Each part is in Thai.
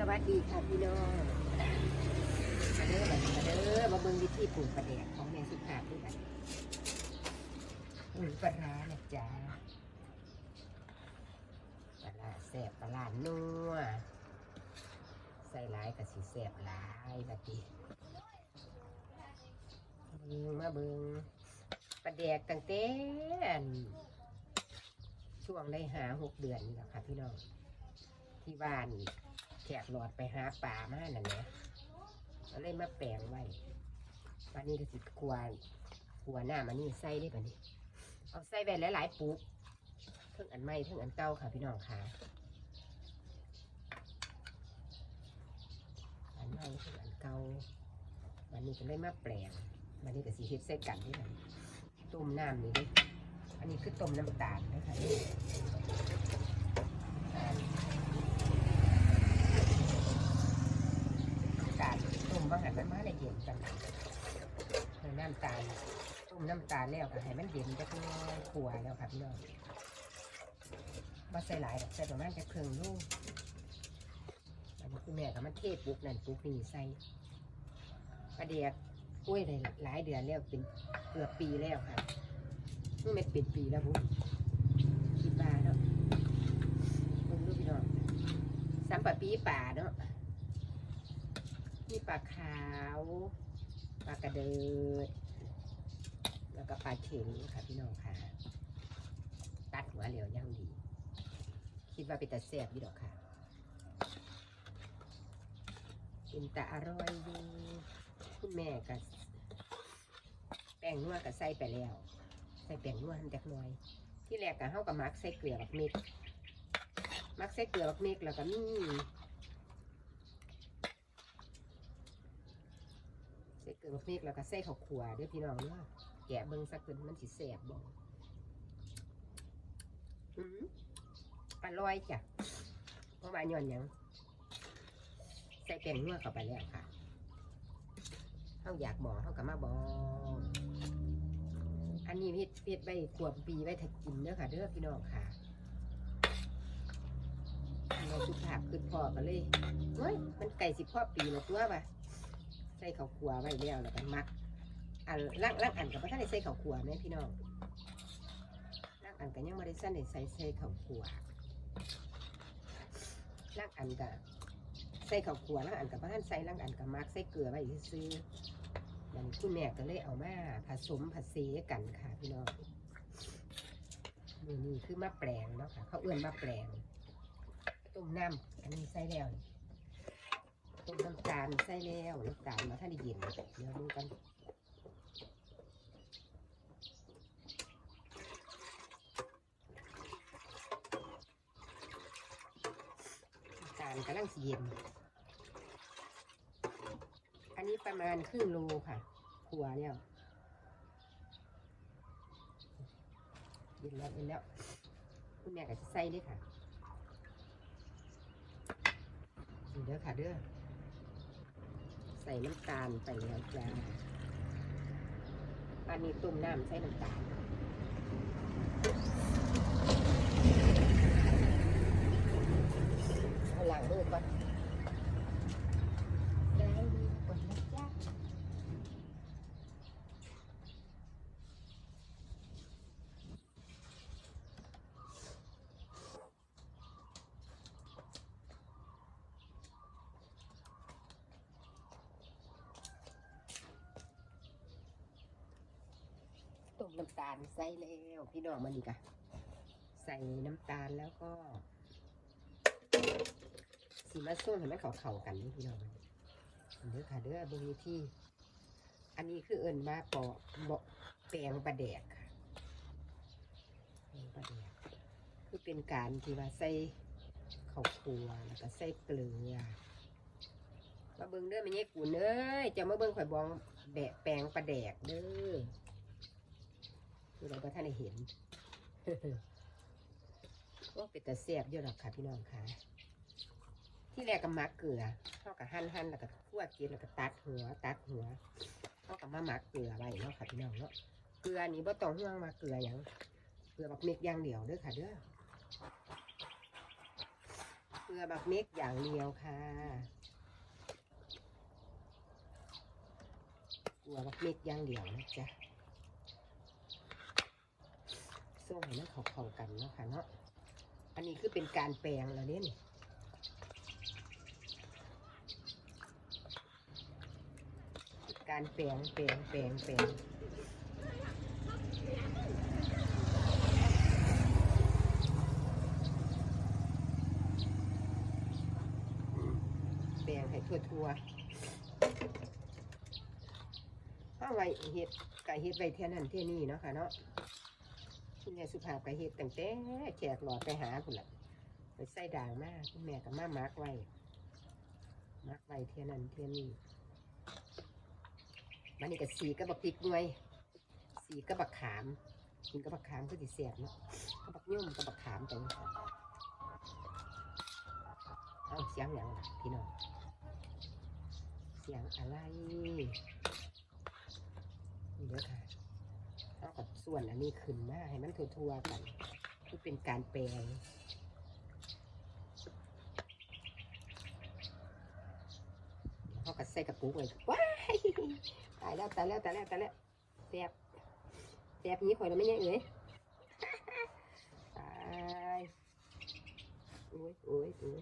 สวัสดีค่ะพี่น้องมาเด้อมาเด้อมาเบิ่งวิธีปลูกปลาแดกของแม่สุภาพด้วยกันปลูกปลาร้านะจ๊ะปลาร้าแซ่บปลาร้านัวใส่หลายกับสีแซ่บหลายบัดนี้มาเบิ่งปลาแดกตั้งแต่อันช่วงได้หาหกเดือนนี่แหละค่ะพี่น้องที่บ้าน แขกหลอดไปหาป่ามานั่นะก็เลยมาแปลงไว้วันนี้ก็สิกลัวกลัวหน้ามันนี่ใส่ได้ปะนี่เอาใส่ไปหลายๆปุ๊บเพิ่งอันใหม่เพิ่งอันเก่าค่ะพี่น้องค่ะอันใหม่เพิ่งอันเก่าวันนี้ก็เลยมาแปลงวันนี้ก็สิเฮ็ดใส่กันนี่แหละต้มน้ำนี่ดิอันนี้คือต้มน้ำตาลนะคะนี่น้ำตา ลต้มบางหันมันมาได้เย็นกันใส่น้ำตาลต้มน้ำตาลแล้วก็ให้มันเย็นจะเพื่อขัวแล้วค่ะพี่น้องมาใส่หลายดอกใส่ประมาณจะครึ่งลูกอันนี้คุณแม่ก็มาเทปุ๊กนั่นปุ๊กนี่ใส่ปลาเดียกกล้วยได้หลายเดือนแล้วเป็นเกือบปีแล้วค่ะนี่ไม่เป็นปีแล้วปุ๊คิดว่าเนาะมึงดูกพี่น้องสัมปปีป่าเนาะ มีปลาขาวปลากระเดิดแล้วก็ปลาเข็งค่ะพี่น้องค่ะ ตัดหัวเหลียวย่างดี คิดว่าเป็นตาแซ่บดีดอกค่ะเป็นตาอร่อยดีคุณแม่ก็แป้งนัวก็ใส่ไปแล้วใส่แป้งนัวทันจักน่อย ที่แรกก็เฮากับมักใส่เกลือบักเม็ดมักใส่เกลือบักเม็ดแล้วก็มี ส่เกลือบักเม็ดแล้วก็ใส่ข้าวขัวเด้อพี่น้องเนาะแกะเบิ่งสักเพิ่นมันสิแซ่บบ่อืมอร่อยจ้ะเพราะว่าย้อนหยังใส่แป้งนัวเข้าไปแล้วค่ะเฮาอยากบอกเฮาก็มาบอกอันนี้เฮ็ดเฮ็ดไว้ขวบปีไว้ถ้ากินเด้อค่ะเด้อพี่น้องค่ะเราสุภาพคือพอก็เลยเฮ้ยมันไก่สิพ่อปีแล้วตัวป่ะ ใส่ข้าวขัวไว้แล้วแล้วก็มัก อันล่างล่างอันกับพระท่านได้ใส่ข้าวขัวไหมพี่น้องล่างอันก็ยังไม่ได้สั่นได้ใส่ใส่ข้าวขัวล่างอันก็ใส่ข้าวขัวล่างอันกับพระท่านใส่ล่างอันกับมักใส่เกลือไว้ซื้อมันคุณแม่ก็เลยเอามาผสมผสมกันค่ะพี่น้องนี่นี่คือมะแปลงเนาะค่ะเขาเอื้อนมะแปลงต้มน้ำอันนี้ใส่แล้วนี่ ต้มน้ำตาลใส่แล้วน้ำตาลมาท่านได้เย็นเดี๋ยวดูกันน้ำตาลกำลังเย็น อันนี้ประมาณครึ่งโลค่ะขัวเนี่ยเย็นแล้วเย็นแล้ว คุณแม่ก็จะใส่ด้วยค่ะนี่เด้อค่ะเด้อ ใส่น้ำตาลไปแล้วจ้าอันนี้ต้มน้ำใส่น้ำตาลเอาหลังมือก่อนล้างมือก่อนนะจ๊ะ ต้ม น้ำตาลใส่แล้วพี่น้องมันอีกะใส่น้ำตาลแล้วก็สีมาส้มให้มันเขาเข้ากันนี่พี่น้องเด้อค่ะเด้อเบงวิธีอันนี้คือเอิญมาปอกบะแปลงปลาแดกค่ะแปลงปลาแดกคือเป็นการที่ว่าใส่ข้าวคั่วแล้วก็ใส่เกลือมาเบิ่งเด้อไม่ใช่กูเอ้ยจะมาเบิ่งข่อยบองแบะแปลงปลาแดกเด้อ คือเราก็ท่านเห็นก็เป็นแต่เสียบอยู่หรอกค่ะพี่น้องค่ะ ที่แรกก็มักเกลือเท่ากับหั่นหั่นแล้วก็คั่วกินแล้วก็ตัดหัว ตัดหัวเท่ากับมามักเกลือไว้เนาะค่ะพี่น้องเนาะเกลือนี้บ่ต้องห่วงมาเกลืออย่างเกลือบักเม็ดอย่างเดียวเด้อค่ะเด้อเกลือบักเมกอย่างเดียวค่ะเกลือบักเมกอย่างเดียวนะจ๊ะ ส่งให้มันเข้าๆกันเนาะค่ะเนาะ อันนี้คือเป็นการแปลงแล้วเนี่ยการแปลงแปลงแปลงแปลงแปลงให้ทั่วๆเอาไว้เฮ็ดไก่เฮ็ดไว้เท่านั้นเท่านี้เนาะค่ะเนาะ คุณยายสุภาพก็เฮ็ดตั้งแต่แขกหลอดไปหาคุณล่ะไปใส่ด่างมากคุณแม่ก็มามักไว้มักไว้เท่านั้นเท่านี้มันนี่ก็สีกับบักพริกด้วยสีกับบักขามกินกับบักขามก็สิเสียบเนาะกับบักยุ่มกับบักขามไปเอาเสียงหยังล่ะพี่น้องเสียงอะไรนี่เด้อค่ะเอากับ ส่วนอันนี้ขึ้นมาให้มันทั่วๆกันคือเป็นการแปลงเขาก็ใส่กระปุกเลยว้ายตายแล้วตายแล้วตายแล้วตายแล้วแสบแสบนี้ข่อยเราไม่ยังเอ๋ยตายโอ้ยโอ้ยโอ้ย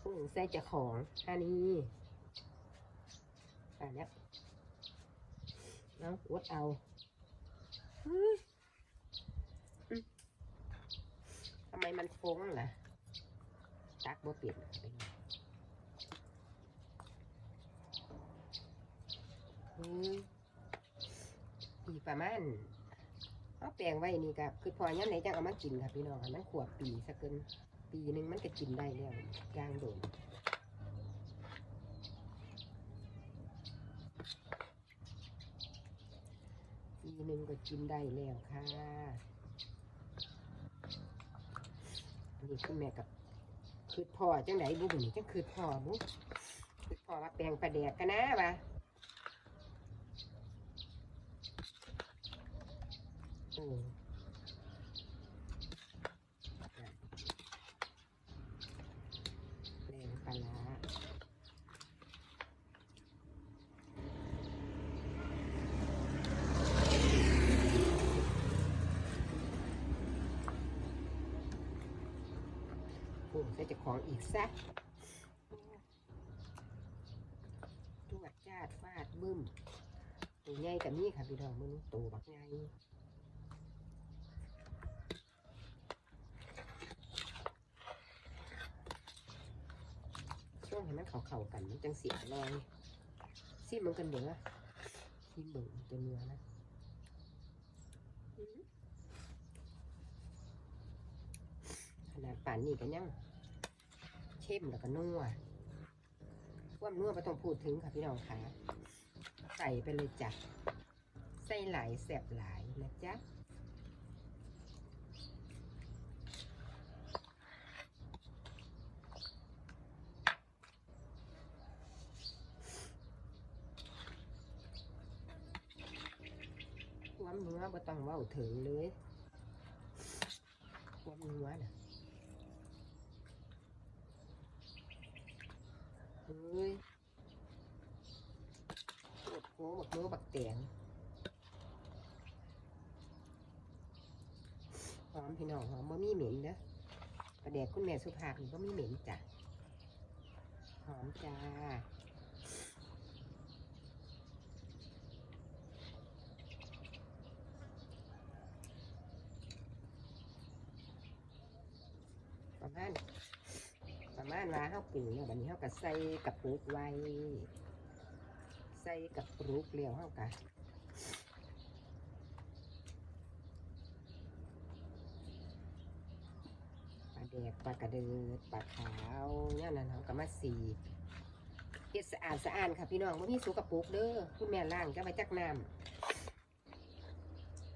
พุ่งใส่จะของอันนี้ตายแล้ว เอาอดเอาทำไมมันฟงล่ะ ตักบ่เปลี่ยนเป็นไงอืมปีประมาณเอาแปลงไว้นี่กับคือพอย่ำไหนจังเอามากินค่ะพี่น้องค่ะมันขวบปีสักเกิน ปีหนึ่งมันก็กินได้แล้วย่างโดน ปี หนึ่งก็กินได้แล้วค่ะนี่คือแม่กับคือพ่อจังไหนบุบุนี่จังคือพ่อบุคือพ่อว่าแปลงประเดกกันนะวะอือแปลงปลาร้า ปุ่มใส่เจะของอีก ซะตรวจจาดฟาดบึ้มตัวใหญ่กับนี่ค่ะพี่น้องมึงตัวบักใหญ่ช่วงให้มันเข้าๆกันมันจังเสียลอยซิมันกันเด้อซิเบิ่งตัวเนื้อนะอื้อขนาดป่านนี้ก็ยัง เข้มแล้วก็นัวความนัวไม่ต้องพูดถึงค่ะพี่น้องค่ะ ใส่ไปเลยจ้ะใส่หลายแสบหลายนะจ๊ะความนัวไม่ต้องเว่าถึงเลยความนัวน่ะ เฮ้ยปวดหัวบักเนื้อบักแตงหอมพี่น้องหอมบ่มีเหม็นนะประเดกคุณแม่สุภาพนี่ก็มีเหม็นจ้ะ หอมจ้า ประมาณ ประ มาณว่าเฮาปรุงเนี่ยบัดนี้เฮาก็ใส่กระปุกไว้ ใส่กระปุกแล้วเฮาก็ปลาแดกปลากระเดิดปลาขาวเนี่ยนั่นเฮาก็มาสีเฮ็ดสะอาดสะอาดค่ะพี่น้องบ่ามีสูกระปุกเด้อคุณแม่ล้างจะไปจักน้ำ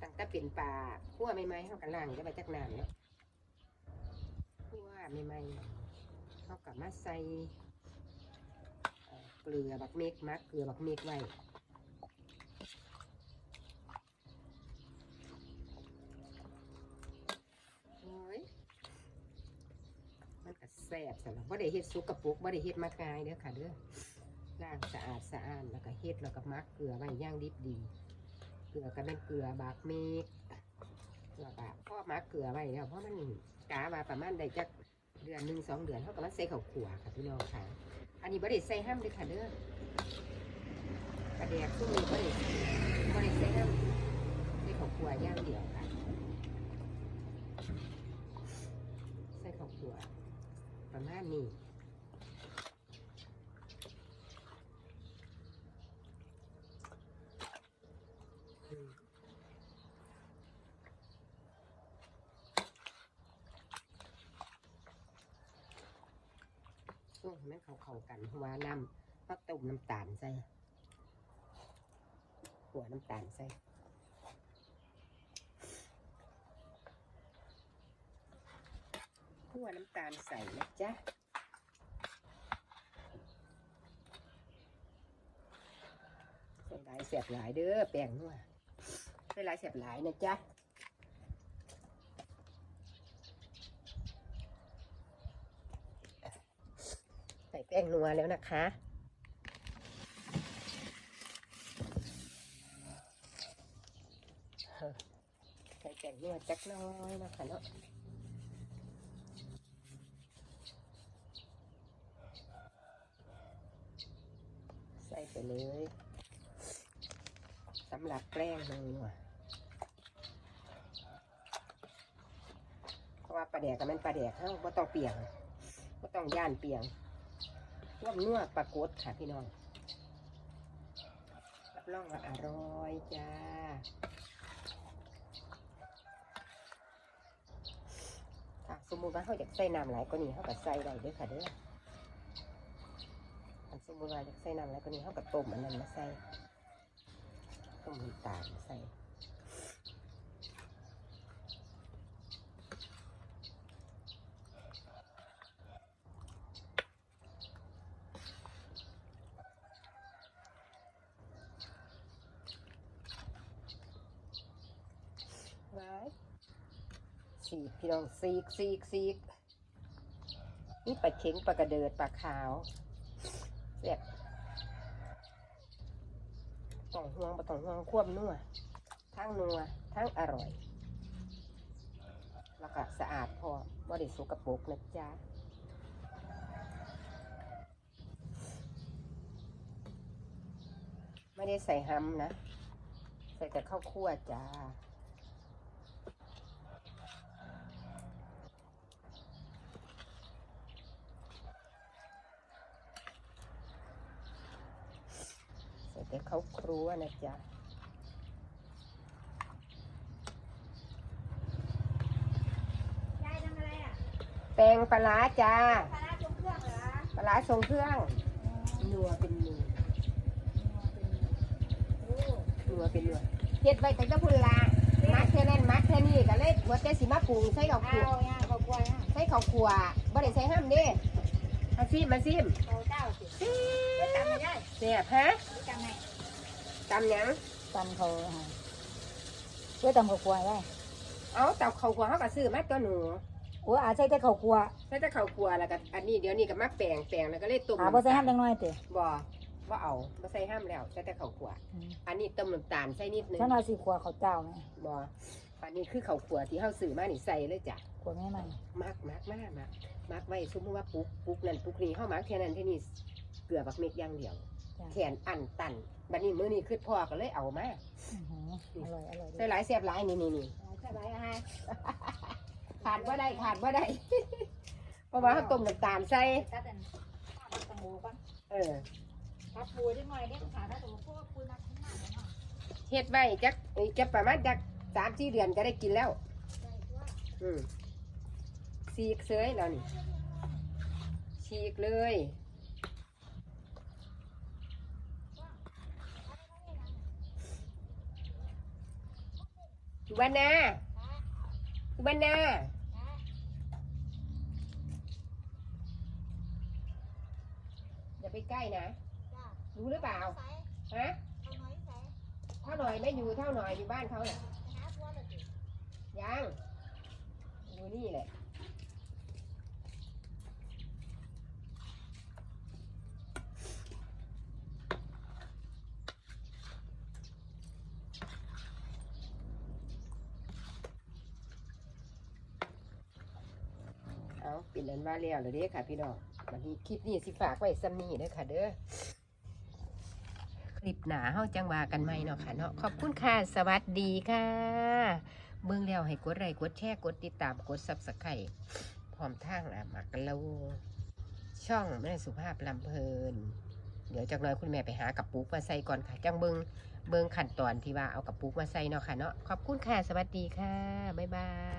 ตั้งแต่เป็นปลาคั่วใหม่ๆเฮาก็ล้างจะไปจักน้ำเนาะคั่วใหม่ๆ เขากลับมาใส่เกลือบักเมกมักเกลือบักเมกไว้โอ้แซ่บสำหรับว่าได้เฮ็ดซุกกระปุกว่าได้เฮ็ดมากายเด้อค่ะเด้อล้างสะอาดสะอาดแล้วก็เฮ็ดแล้วก็มักเกลือไว้ย่างดิบดี เกลือก็เป็นเกลือบากเมกแล้วก็พ่อมักเกลือไว้แล้วเพราะมันกามาประมาณได้จัก ดือนหนึ่งสองเดือนเขาก็มาใส่ข้าวขัวค่ะพี่น้องค่ะ อันนี้บริใส่ห้ามเลยค่ะเด้อปลาแดกซุ่มนี้บริบริใส่ห้ามใส่ข้าวขัวย่างเดียวค่ะ ใส่ข้าวขัวประมาณนี้ โอ้ยแม่นเขาเข้ากันเพราะว่าน้ำก็ต้มน้ำตาลใส่หัวน้ำตาลใส่ขั่วน้ำตาลใส่นะจ๊ะใส่หลายเสียบหลายเด้อแป้งนัวใส่หลายเสียบหลายนะจ๊ะ แป้งนัวแล้วนะคะ ใส่แป้งนัวจักน้อยนะคะเนาะใส่ไปเลยสำหรับแกล้งนัวเพราะว่าปลาแดกกับมันปลาแดกเฮ้าก็ต้องเปียงก็ต้องย่านเปียง ร่วมนัวปลากดค่ะพี่น้องรับรองว่าอร่อยจ้าถ้าสมมุติว่าเขาอยากใส่น้ำหลายก็นี่เขาก็ใส่ได้ด้วยค่ะเด้อสมมติว่าอยากใส่น้ำแล้วก็นี่เขาก็ต้มอันนั้นมาใส่ต้มน้ำตาลมใส่ไว้ สีกพี่น้องสีกสีกสีกนี่ปลาเข็งปลากระเดิดปลาขาวเสียบต้องห่วงบ่ต้องห่วงควบนัวทั้งนัวทั้งอร่อย แล้วก็สะอาดพอบ่ได้สกปรกนะจ๊ะไม่ได้ใส่ฮัมนะ ใส่แต่ข้าวคั่วจ้า แต่ข้าวครัวนะจ๊ะยายทำอะไรอะแปลงปลาร้าจ้าปลาร้าจงเครื่องเหรอปลาร้าทรงเครื่องนัวเป็นนัวโอ้นัวเป็นนัวเฮ็ดไว้แต่ก็พุ่นละมักแค่นั้นมักแค่นี้ก็เลยว่าแต่สิมาปรุงใส่ข้าวเอาคั่วย่างเขากล้วยอะใส่ข้าวคั่วบ่ได้ใส่ห้ามเด้มาซิมมาซิมเขาเจ้าสิซิไม่จำไม่ได้แซ่บฮะไม่จำไง ตำหยังตำเขาเพื่อตำเขากล้วยได้เอาเตาข้าวคั่วเฮาก็ซื้อมาตัวหนูโอ้อาใช่แต่เขากล้วยใส่แต่ข้าวคั่วแล้วก็อันนี้เดี๋ยวนี้ก็มาแปลงแปลงแล้วก็เลยต้มหาบ่ใส่ห้ามจังน้อยติบ่บ่เอาบ่ใส่ห้ามแล้วใส่แต่ข้าวคั่วอันนี้ต้มน้ำตาลใส่นิดนึงฉันเอาสีขวเขาเจ้าไหมบ่อันนี้คือข้าวคั่วที่เฮาซื้อมานี่ใส่เลยจ้ะขวไม่มันมักมักมากมักมักไว้สมมติว่าปุ๊กปุ๊กนั่นปุ๊กนี้เฮามักแค่นั้นแค่นี้เกลือบักเม็ดอย่างเดียว แขนอันตัน บัดนี้มื้อนี้คือพ่อก็เลยเอามาอร่อยอร่อยใส่หลายเสียบหลายนี่นี่นี่ใช่ไหมอะขาดบ่ได้ขาดบ่ได้เพราะว่าเฮาต้มน้ำตาลใส่ตัดอันตัดตังโมก่อนเออตัดปูได้หน่อยเด้ขาตัดตัวพวกปูนักขึ้นมาเนาะเฮ็ดไว้จักจะประมาณจักสามสี่เดือนก็ได้กินแล้วใช่ตัวอืมฉีกเสยแล้วนี่ฉีกเลย วันนาวันนาอย่าไปใกล้นะ รู้หรือเปล่า ฮะเท่าหน่อยไม่อยู่เท่าหน่อยอยู่บ้านเขาน่ะยัง อยู่นี่แหละ เป็นอันว่าแล้วเลยเด้ค่ะ พี่น้องวันนี้คลิปนี้สิฝากไว้ซ้ำนี้เด้อค่ะ เด้อคลิปหนาเฮาจังว่ากันใหมเนาะค่ะเนาะขอบคุณค่ะ สวัสดีค่ะ เบิ่งแล้วให้กดไลค์กดแชร์กดติดตามกด Subscribe พร้อมทางอะมักกะโลช่องแม่สุภาพลำเพลิน เดี๋ยวจากน้อยคุณแม่ไปหากระปุกมาใส่ก่อนค่ะ จังเบิงเบิงขั้นตอนที่ว่าเอากระปุกมาใส่เนาะค่ะเนาะขอบคุณค่ะ สวัสดีค่ะ บ๊ายบาย